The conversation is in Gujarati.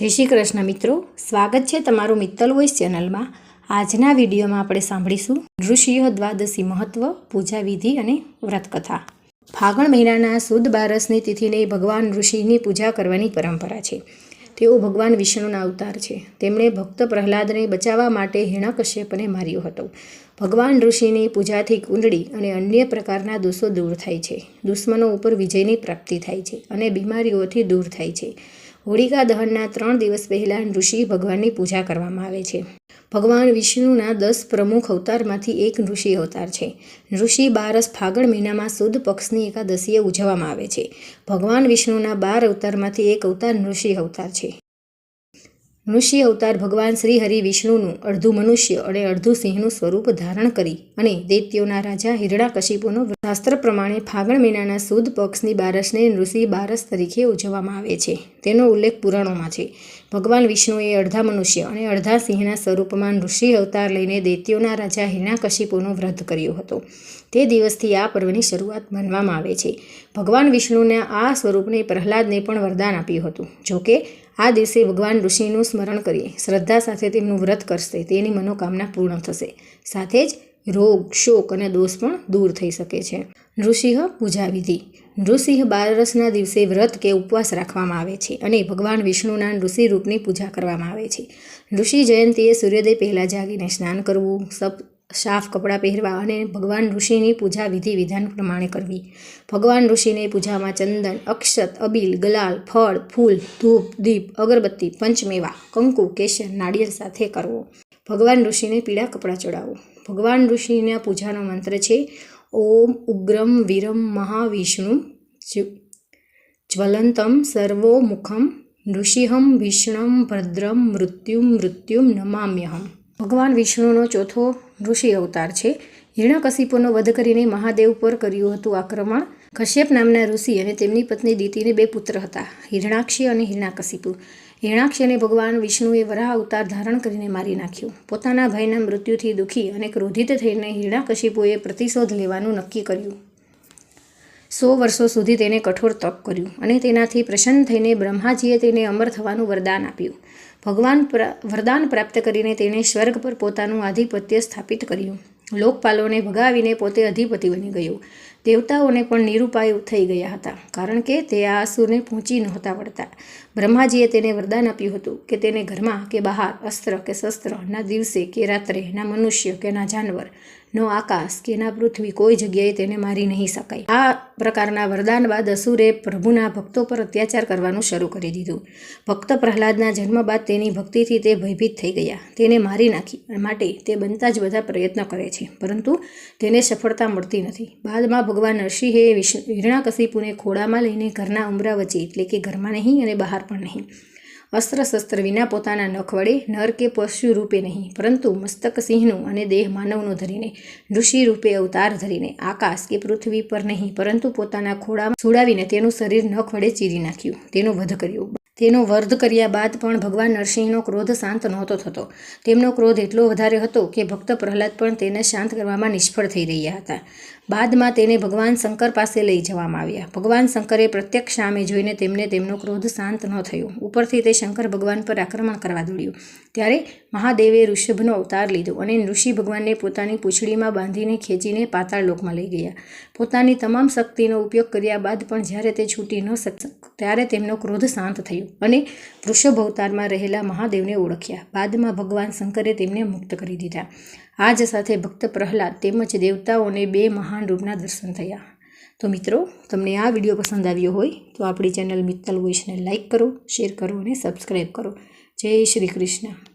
જય શ્રી કૃષ્ણ મિત્રો. સ્વાગત છે તમારું મિત્તલ વોઇસ ચેનલમાં. આજના વિડીયોમાં આપણે સાંભળીશું ઋષિયો દ્વાદશી મહત્વ, પૂજા વિધિ અને વ્રતકથા. ફાગણ મહિનાના સુદ બારસની તિથિને ભગવાન ઋષિની પૂજા કરવાની પરંપરા છે. તેઓ ભગવાન વિષ્ણુના અવતાર છે. તેમણે ભક્ત પ્રહલાદને બચાવવા માટે હિણાકશ્યપને માર્યો હતો. ભગવાન ઋષિની પૂજાથી કુંડળી અને અન્ય પ્રકારના દોષો દૂર થાય છે. દુશ્મનો ઉપર વિજયની પ્રાપ્તિ થાય છે અને બીમારીઓથી દૂર થાય છે. હોળિકા દહનના ત્રણ દિવસ પહેલાં ઋષિ ભગવાનની પૂજા કરવામાં આવે છે. ભગવાન વિષ્ણુના દસ પ્રમુખ અવતારમાંથી એક ઋષિ અવતાર છે. ઋષિ બારસ ફાગણ મહિનામાં સુદ પક્ષની એકાદશીએ ઉજવવામાં આવે છે. ભગવાન વિષ્ણુના બાર અવતારમાંથી એક અવતાર ઋષિ અવતાર છે. ઋષિ અવતાર ભગવાન શ્રી હરિ વિષ્ણુનું અડધું મનુષ્ય અને અડધું સિંહનું સ્વરૂપ ધારણ કરી અને દૈત્યોના રાજા હિરણાકશિપુનો શાસ્ત્ર પ્રમાણે ફાગણ મહિનાના સુદ પક્ષની બારસને ઋષિ બારસ તરીકે ઉજવવામાં આવે છે. તેનો ઉલ્લેખ પુરાણોમાં છે. ભગવાન વિષ્ણુએ અડધા મનુષ્ય અને અડધા સિંહના સ્વરૂપમાં ઋષિ અવતાર લઈને દૈત્યોના રાજા હિરણાકશિપુનો વ્રત કર્યો હતો. તે દિવસથી આ પર્વની શરૂઆત માનવામાં આવે છે. ભગવાન વિષ્ણુના આ સ્વરૂપને પ્રહલાદને પણ વરદાન આપ્યું હતું. જોકે આ દિવસે ભગવાન ઋષિનું સ્મરણ કરીએ. શ્રદ્ધા સાથે તેમનું વ્રત કરશે. તેની મનોકામના પૂર્ણ થશે. સાથે જ રોગ, શોક અને દોષ પણ દૂર થઈ શકે છે. નૃસિંહ પૂજા વિધિ નૃસિંહ બારસના દિવસે વ્રત કે ઉપવાસ રાખવામાં આવે છે અને ભગવાન વિષ્ણુના ઋષિ રૂપની પૂજા કરવામાં આવે છે. ઋષિ જયંતીએ સૂર્યોદય પહેલાં જાગીને સ્નાન કરવું, સપ સાફ કપડાં પહેરવા અને ભગવાન ઋષિની પૂજા વિધિ વિધાન પ્રમાણે કરવી. ભગવાન ઋષિની પૂજામાં ચંદન, અક્ષત, અબીલ, ગલાલ, ફળ, ફૂલ, ધૂપ, દીપ, અગરબત્તી, પંચમેવા, કંકુ, કેસર, નાળિયેર સાથે કરવો. ભગવાન ઋષિને પીળા કપડાં ચડાવવું ભગવાન ઋષિના પૂજાનો મંત્ર છે, ઓમ ઉગ્રમ વિરમ મહાવિષ્ણુ જ્વલંતમ સર્વોમુખમ ઋષિહમ વિષ્ણમ ભદ્રમ મૃત્યુમ મૃત્યુમ નમામ્યહમ. ભગવાન વિષ્ણુનો ચોથો ઋષિ અવતાર છે. હિરણ્યકશિપુનો વધ કરીને મહાદેવ પર કર્યું હતું આક્રમણ. કશ્યપ નામના ઋષિ અને તેમની પત્ની દીતીને બે પુત્ર હતા, હિરણાક્ષી અને હિરણાકશિપુ. હિરણાક્ષીને ભગવાન વિષ્ણુએ વરાહ અવતાર ધારણ કરીને મારી નાખ્યું. પોતાના ભાઈના મૃત્યુથી દુઃખી અને ક્રોધિત થઈને હિરણાકશિપુએ પ્રતિશોધ લેવાનું નક્કી કર્યું. સો વર્ષો સુધી તેને કઠોર તપ કર્યું અને તેનાથી પ્રસન્ન થઈને બ્રહ્માજીએ તેને અમર થવાનું વરદાન આપ્યું. ભગવાન વરદાન પ્રાપ્ત કરીને તેણે સ્વર્ગ પર પોતાનું આધિપત્ય સ્થાપિત કર્યું. લોકપાલોને ભગાવીને પોતે અધિપતિ બની ગયો. દેવતાઓને પણ નિરુપાય થઈ ગયા હતા, કારણ કે તે આ અસુરને પહોંચી નહોતા વળતા. બ્રહ્માજીએ તેને વરદાન આપ્યું હતું કે તેને ઘરમાં કે બહાર, અસ્ત્ર કે શસ્ત્ર, ના દિવસે કે રાત્રે, ના મનુષ્ય કે ના જાનવર, નો આકાશ કે ના પૃથ્વી, કોઈ જગ્યાએ તેને મારી નહીં શકાય. આ પ્રકારના વરદાન બાદ અસુરે પ્રભુના ભક્તો પર અત્યાચાર કરવાનું શરૂ કરી દીધું. ભક્ત પ્રહલાદના જન્મ બાદ તેની ભક્તિથી તે ભયભીત થઈ ગયા. તેને મારી નાખી માટે તે બનતા જ બધા પ્રયત્ન કરે છે, પરંતુ તેને સફળતા મળતી નથી. બાદમાં ભગવાન નરસિંહે હિરણાકશિપુને ખોડામાં લઈને ઘરના ઉમરા વચ્ચે, એટલે કે ઘરમાં નહીં અને બહાર પણ નહીં. અસ્ત્ર શસ્ત્ર વિના પોતાના નખ વડે, નર કે પશુ રૂપે નહીં, પરંતુ મસ્તક સિંહનું અને દેહ માનવનો ધરીને, ઋષિ રૂપે અવતાર ધરીને, આકાશ કે પૃથ્વી પર નહીં, પરંતુ પોતાના ખોડામાં સુડાવીને તેનું શરીર નખ વડે ચીરી નાખ્યું, તેનો વધ કર્યો. તેનો વર્ધ કર્યા બાદ પણ ભગવાન નરસિંહનો ક્રોધ શાંત નહોતો થતો. તેમનો ક્રોધ એટલો વધારે હતો કે ભક્ત પ્રહલાદ પણ તેને શાંત કરવામાં નિષ્ફળ થઈ રહ્યા હતા. બાદમાં તેને ભગવાન શંકર પાસે લઈ જવામાં આવ્યા. ભગવાન શંકરે પ્રત્યક્ષ સામે જોઈને તેમને તેમનો ક્રોધ શાંત ન થયો. ઉપરથી તે શંકર ભગવાન પર આક્રમણ કરવા દોડ્યું. ત્યારે મહાદેવે ઋષભનો અવતાર લીધો અને ઋષિ ભગવાનને પોતાની પૂંછડીમાં બાંધીને ખેંચીને પાતાળ લોકમાં લઈ ગયા. પોતાની તમામ શક્તિનો ઉપયોગ કર્યા બાદ પણ જ્યારે તે છૂટી ન શક, ત્યારે તેમનો ક્રોધ શાંત થયો. અને વૃષભ અવતારમાં રહેલા મહાદેવને ઓળખ્યા. બાદમાં ભગવાન શંકરે તેમને મુક્ત કરી દીધા. આ જ સાથે ભક્ત પ્રહલાદ તેમજ દેવતાઓને બે મહાન રૂપના દર્શન થયા. તો મિત્રો, તમને આ વીડિયો પસંદ આવ્યો હોય, તો આપણી ચેનલ મિત્તલ વોઇસને લાઇક કરો, શેર કરો અને સબસ્ક્રાઈબ કરો. જય શ્રી કૃષ્ણ.